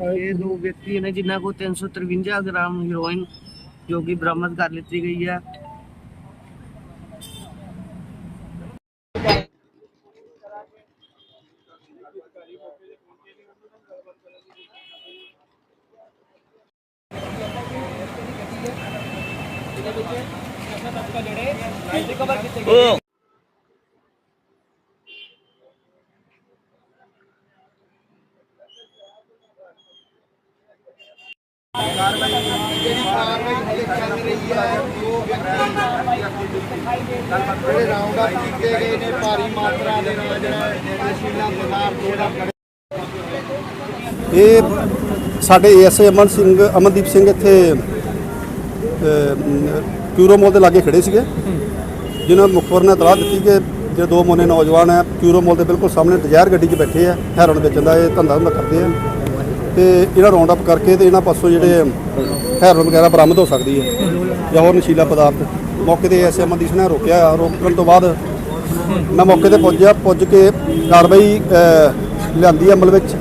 ਇਹ ਦੋ ਵਿਅਕਤੀ ਨੇ ਜਿਨ੍ਹਾਂ ਕੋਲ 353 ਗ੍ਰਾਮ ਹੀਰੋਇਨ ਜੋ ਕਿ ਬਰਾਮਦ ਕਰ ਲਿੱਤੀ ਗਈ ਹੈ ਜਿਹੜੇ ਰਾਉਂਡ ਅਪ ਕੀਤੇ ਗਏ ਨੇ ਭਾਰੀ ਮਾਤਰਾ ਦੇ ਨਾਲ ਜਿਹੜਾ ਨਸ਼ੀਲਾ ਪਦਾਰਥ ਜਿਹੜਾ ਇਹ ਸਾਡੇ ਏਐਸਏ ਅਮਨ ਸਿੰਘ, ਅਮਨਦੀਪ ਸਿੰਘ ਇੱਥੇ ਕਿਊਰੋ ਮੋਲ ਦੇ ਲਾਗੇ ਖੜੇ ਸੀਗੇ। ਜਿਨ੍ਹਾਂ ਨੂੰ ਮੁਖਬਰ ਨੇ ਤਲਾਹ ਦਿੱਤੀ ਕਿ ਜਿਹੜੇ ਦੋ ਮੋਨੇ ਨੌਜਵਾਨ ਹੈ ਕਿਊਰੋ ਮੋਲ ਦੇ ਬਿਲਕੁਲ ਸਾਹਮਣੇ ਡਿਜ਼ਾਇਰ ਗੱਡੀ 'ਚ ਬੈਠੇ ਆ, ਹੈਰੋਨ ਵੇਚਣ ਦਾ ਇਹ ਧੰਦਾ ਧੰਦਾ ਕਰਦੇ ਆ। ਤੇ ਇਹਨਾਂ ਰਾਉਂਡ ਅਪ ਕਰਕੇ ਤੇ ਇਹਨਾਂ ਪਾਸੋਂ ਜਿਹੜੇ ਹੈਰੋਨ ਵਗੈਰਾ ਬਰਾਮਦ ਹੋ ਸਕਦੀ ਹੈ ਜਾਂ ਹੋਰ ਨਸ਼ੀਲਾ ਪਦਾਰਥ। ਮੌਕੇ ਤੇ ਐਸਏ ਅਮਨਦੀਪ ਨੇ ਰੋਕਿਆ ਰੋਕਣ ਤੋਂ ਬਾਅਦ ਮੈਂ ਮੌਕੇ ਤੇ ਪਹੁੰਚਿਆ ਪੁੱਜ ਕੇ ਕਾਰਵਾਈ ਅ, ਲਿਆਂਦੀ ਅਮਲ ਵਿੱਚ।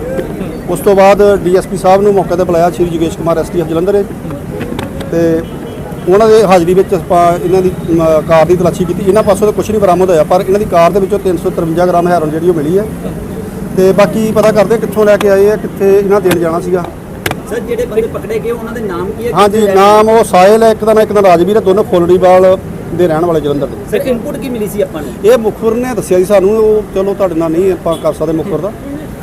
ਉਸ ਤੋਂ ਬਾਅਦ ਡੀਐਸਪੀ ਸਾਹਿਬ ਨੂੰ ਮੌਕੇ ਤੇ ਬੁਲਾਇਆ ਸ਼੍ਰੀ ਜੋਗੇਸ਼ ਕੁਮਾਰ ਐਸਟੀਐਫ ਜਲੰਧਰ ਹੈ ਤੇ ਉਹਨਾਂ ਦੇ ਹਾਜ਼ਰੀ ਵਿੱਚ ਆਪਾਂ ਇਹਨਾਂ ਦੀ ਕਾਰ ਦੀ ਤਲਾਸ਼ੀ ਕੀਤੀ। ਇਹਨਾਂ ਪਾਸੋਂ ਤਾਂ ਕੁਝ ਨਹੀਂ ਬਰਾਮਦ ਹੋਇਆ ਪਰ ਇਹਨਾਂ ਦੀ ਕਾਰ ਦੇ ਵਿੱਚੋਂ 353 ਗ੍ਰਾਮ ਹੈਰੋਨ ਜਿਹੜੀ ਉਹ ਮਿਲੀ ਹੈ। ਤੇ ਬਾਕੀ ਪਤਾ ਕਰਦੇ ਕਿੱਥੋਂ ਲੈ ਕੇ ਆਏ ਆ ਕਿੱਥੇ ਇਹਨਾਂ ਦੇਣ ਜਾਣਾ ਸੀਗਾ। ਸਰ ਜਿਹੜੇ ਬੰਦੇ ਪਕੜੇ ਗਏ ਉਹਨਾਂ ਦੇ ਨਾਮ ਕੀ ਹੈ? ਹਾਂਜੀ ਨਾਮ ਉਹ ਸਾਹਿਲ ਹੈ ਇੱਕ ਦਾ ਨਾਂ ਇੱਕ ਦਾ ਰਾਜਵੀਰ ਹੈ ਦੋਨੋਂ ਫੁੱਲੜੀਵਾਲ ਦੇ ਰਹਿਣ ਵਾਲੇ ਜਲੰਧਰ ਦੇ। ਸਰ ਇਨਪੁਟ ਕੀ ਮਿਲੀ ਸੀ ਆਪਾਂ ਨੂੰ? ਇਹ ਮੁਖਬਰ ਨੇ ਦੱਸਿਆ ਜੀ ਸਾਨੂੰ ਉਹ ਚਲੋ ਤੁਹਾਡੇ ਨਾਲ ਨਹੀਂ ਆਪਾਂ ਕਰ ਸਕਦੇ ਮੁਖਬਰ ਦਾ।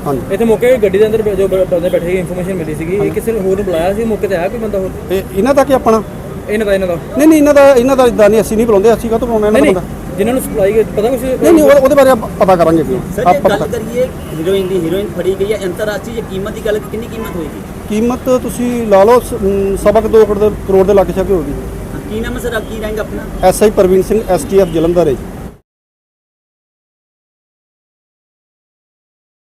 ਹਾਂਜੀ। ਇੱਥੇ ਮੌਕੇ ਤੇ ਗੱਡੀ ਦੇ ਅੰਦਰ ਜੋ ਬੰਦੇ ਬੈਠੇ ਸੀ ਇਨਫੋਰਮੇਸ਼ਨ ਮਿਲੀ ਸੀਗੀ। ਇਹ ਕਿਸੇ ਨੂੰ ਹੋਰ ਨੂੰ ਬੁਲਾਇਆ ਸੀ ਮੌਕੇ ਤੇ ਆਇਆ ਕੋਈ ਬੰਦਾ ਹੋਰ? ਇਹ ਇਹਨਾਂ ਦਾ ਕੀ ਆਪਣਾ? ਇਹਨਾਂ ਦਾ ਇਹਨਾਂ ਦਾ। ਨਹੀਂ ਨਹੀਂ ਇਹਨਾਂ ਦਾ ਇਹਨਾਂ ਦਾ ਇਦਾਂ ਨਹੀਂ ਅਸੀਂ ਨਹੀਂ ਬੁਲਾਉਂਦੇ ਅਸੀਂ ਕਾਹਤੋਂ ਬੁਲਾਉਣਾ ਨਹੀਂ ਇਹਨਾਂ ਦਾ ਜਿਨ੍ਹਾਂ ਨੂੰ ਸਪਲਾਈ ਪਤਾ ਕੁਛ? ਨਹੀਂ ਨਹੀਂ ਉਹ- ਉਹਦੇ ਬਾਰੇ ਆਪਾਂ ਪਤਾ ਕਰਾਂਗੇ ਸਰ ਜੇ ਆਪਾਂ ਗੱਲ ਪਤਾ- ਕਰੀਏ ਹੀਰੋਇਨ ਦੀ ਹੀਰੋਇਨ ਫੜੀ ਗਈ ਹੈ ਅੰਤਰਰਾਸ਼ਟਰੀ ਜੇ ਕੀਮਤ ਦੀ ਗੱਲ ਕਿੰਨੀ ਕੀਮਤ ਹੋਏਗੀ? ਕੀਮਤ ਤੁਸੀਂ ਲਾ ਲਓ ਸ- ਅਮ, ਸਵਾ ਕੁ ਦੋ ਕਰੋੜ ਦੇ ਕਰੋੜ ਦੇ ਲੱਖ ਛਾਕੇ ਹੋਗੀ ਕੀ ਨਾਮ ਹੈ ਸਰ? ਕੀ ਰੈਂਕ ਆਪਣਾ? ਐਸਆਈ ਪ੍ਰਵੀਨ ਸਿੰਘ ਐਸਟੀਐਫ ਜਲੰਧਰ ਹੈ ਜੀ।